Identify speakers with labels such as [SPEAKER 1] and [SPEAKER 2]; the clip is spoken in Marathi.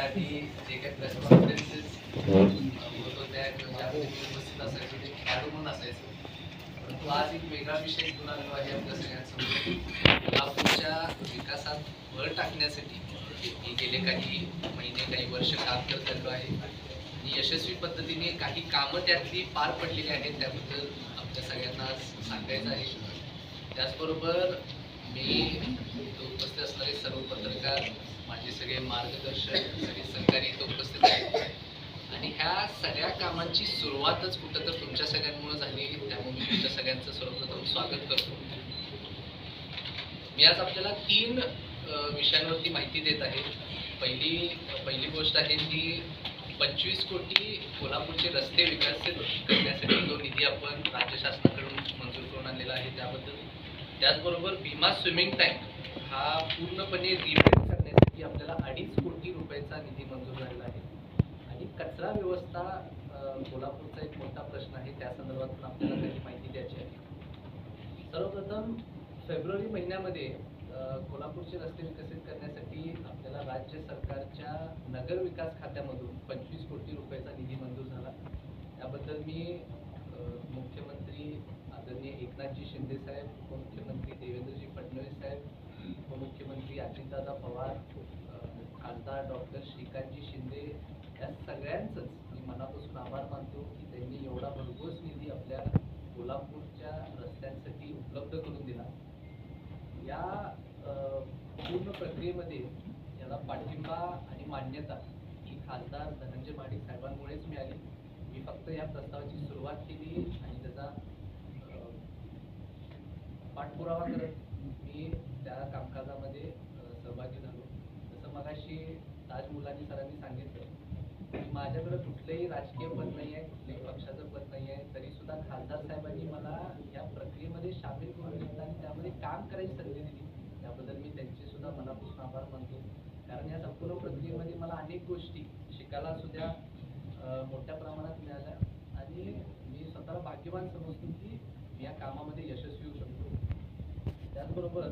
[SPEAKER 1] आधी जे काही प्रेस कॉन्फरन्सेस होत होत्या मी उपस्थित असायचो ते खेळाडू म्हणून असायचो. परंतु आज एक वेगळा विषय घेऊन आलेलो आहे आपल्या सगळ्यांसमोर. कोल्हापूरच्या विकासात भर टाकण्यासाठी मी गेले काही महिने काही वर्ष काम करत आलो आहे. आणि यशस्वी पद्धतीने काही कामं त्यातली पार पडलेली आहेत त्याबद्दल आपल्या सगळ्यांना सांगायचं आहे. त्याचबरोबर मी उपस्थित मार्गदर्शन सगळे मार्गदर्शक सगळे सहकारी इथं उपस्थित आहेत. आणि ह्या सगळ्या कामांची सुरुवातच कुठं तर तुमच्या सगळ्यांमुळे झाली त्यामुळे मी तुमच्या सगळ्यांचं सर्वप्रथम स्वागत करतो. मी आज आपल्याला तीन विषयांवरती माहिती देत आहे. पहिली पहिली गोष्ट आहे ती पंचवीस कोटी कोल्हापूरचे रस्ते विकसित करण्यासाठी जो निधी आपण राज्य शासनाकडून मंजूर करून आणलेला आहे त्याबद्दल. त्याचबरोबर भीमा स्विमिंग टँक हा पूर्णपणे रिपेअर यासाठी आपल्याला अडीच कोटी रुपयाचा निधी मंजूर झालेला आहे. आणि कचरा व्यवस्था कोल्हापूरचा एक मोठा प्रश्न आहे त्या संदर्भात पण आपल्याला काही माहिती द्यायची आहे. सर्वप्रथम फेब्रुवारी महिन्यामध्ये कोल्हापूरचे रस्ते विकसित करण्यासाठी आपल्याला राज्य सरकारच्या नगर विकास खात्यामधून पंचवीस कोटी रुपयाचा निधी मंजूर झाला. त्याबद्दल मी मुख्यमंत्री आदरणीय एकनाथजी शिंदे साहेब उपमुख्यमंत्री देवेंद्रजी फडणवीस साहेब उपमुख्यमंत्री अजितदादा पवार अ, खासदार डॉक्टर श्रीकांतजी शिंदे या सगळ्यांचंच मी मनापासून आभार मानतो की त्यांनी एवढा भरघोस निधी आपल्या कोल्हापूरच्या रस्त्यांसाठी उपलब्ध करून दिला या अ, पूर्ण प्रक्रियेमध्ये याला पाठिंबा आणि मान्यता ही खासदार धनंजय माडिक साहेबांमुळेच मिळाली. मी फक्त या प्रस्तावाची सुरुवात केली आणि त्याचा पाठपुरावा करत मी त्या कामकाजामध्ये सहभागी झालो. जसं मगाशी ताज मुलांनी सरांनी सांगितलं की माझ्याकडे कुठलंही राजकीय पद नाही आहे कुठल्याही पक्षाचं पद नाही आहे तरी सुद्धा खासदार साहेबांनी मला या प्रक्रियेमध्ये सामील करून घेतलं आणि त्यामध्ये काम करायची संधी दिली. त्याबद्दल मी त्यांचे सुद्धा कारण या संपूर्ण प्रक्रियेमध्ये मला अनेक गोष्टी शिकायला सुद्धा मोठ्या प्रमाणात मिळाल्या. आणि मी स्वतःला भाग्यवान समजतो की या कामामध्ये यशस्वी होऊ शकतो. त्याचबरोबर